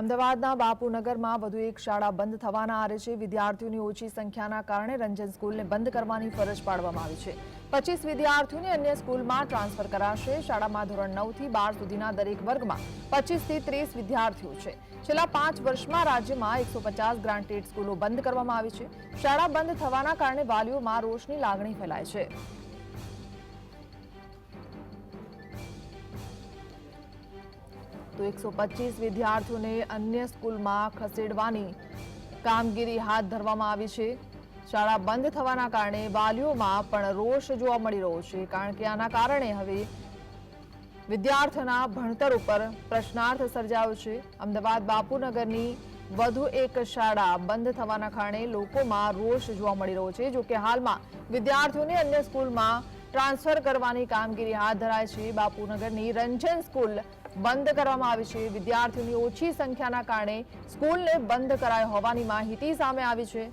અમદાવાદના બાપુનગરમાં વધુ એક શાળા બંધ થવાના આરે છે. વિદ્યાર્થીઓની ઓછી સંખ્યાના કારણે રંજન સ્કૂલને બંધ કરવાની ફરજ પાડવામાં આવી છે. પચીસ વિદ્યાર્થીઓને અન્ય સ્કૂલમાં ટ્રાન્સફર કરાશે. શાળામાં ધોરણ નવથી બાર સુધીના દરેક વર્ગમાં પચીસથી ત્રીસ વિદ્યાર્થીઓ છે. છેલ્લા પાંચ વર્ષમાં રાજ્યમાં એકસો પચાસ ગ્રાન્ટેડ સ્કૂલો બંધ કરવામાં આવી છે. શાળા બંધ થવાના કારણે વાલીઓમાં રોષની લાગણી ફેલાય છે. તો એકસો વિદ્યાર્થીઓને અન્ય સ્કૂલમાં ખસેડવાની કામગીરી હાથ ધરવામાં આવી છે. શાળા બંધ થવાના કારણે વાલીઓમાં પણ રોષ જોવા મળી રહ્યો છે, કારણ કે આના કારણે હવે વિદ્યાર્થીઓના ભણતર ઉપર પ્રશ્નાર્થ સર્જાયો છે. અમદાવાદ બાપુનગરની વધુ એક શાળા બંધ થવાના કારણે લોકોમાં રોષ જોવા મળી રહ્યો છે. જો કે હાલમાં વિદ્યાર્થીઓને અન્ય સ્કૂલમાં ટ્રાન્સફર કરવાની કામગીરી હાથ ધરાય છે. બાપુનગરની રંજન સ્કૂલ બંધ કરવામાં આવી છે. વિદ્યાર્થીઓની ઓછી સંખ્યાના કારણે સ્કૂલને બંધ કરાઈ હોવાની માહિતી સામે આવી છે.